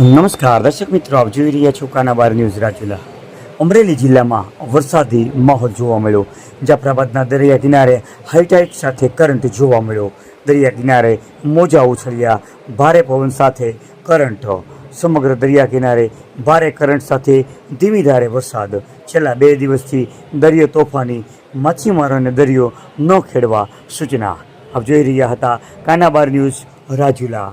નમસ્કાર, દર્શક મિત્રો, આપ જોઈ રહ્યા છો કાનાબાર ન્યૂઝ રાજુલા. અમરેલી જિલ્લામાં વરસાદી માહોલ જોવા મળ્યો. જાફરાબાદના દરિયા કિનારે હાઈટાઇટ સાથે કરંટ જોવા મળ્યો. દરિયા કિનારે મોજા ઉછળ્યા. ભારે પવન સાથે કરંટ. સમગ્ર દરિયા કિનારે ભારે કરંટ સાથે ધીમી ધારે વરસાદ. છેલ્લા બે દિવસથી દરિયો તોફાની માછીમારોને દરિયો ન ખેડવા સૂચના આપ જોઈ રહ્યા હતા. કાનાબાર ન્યૂઝ રાજુલા.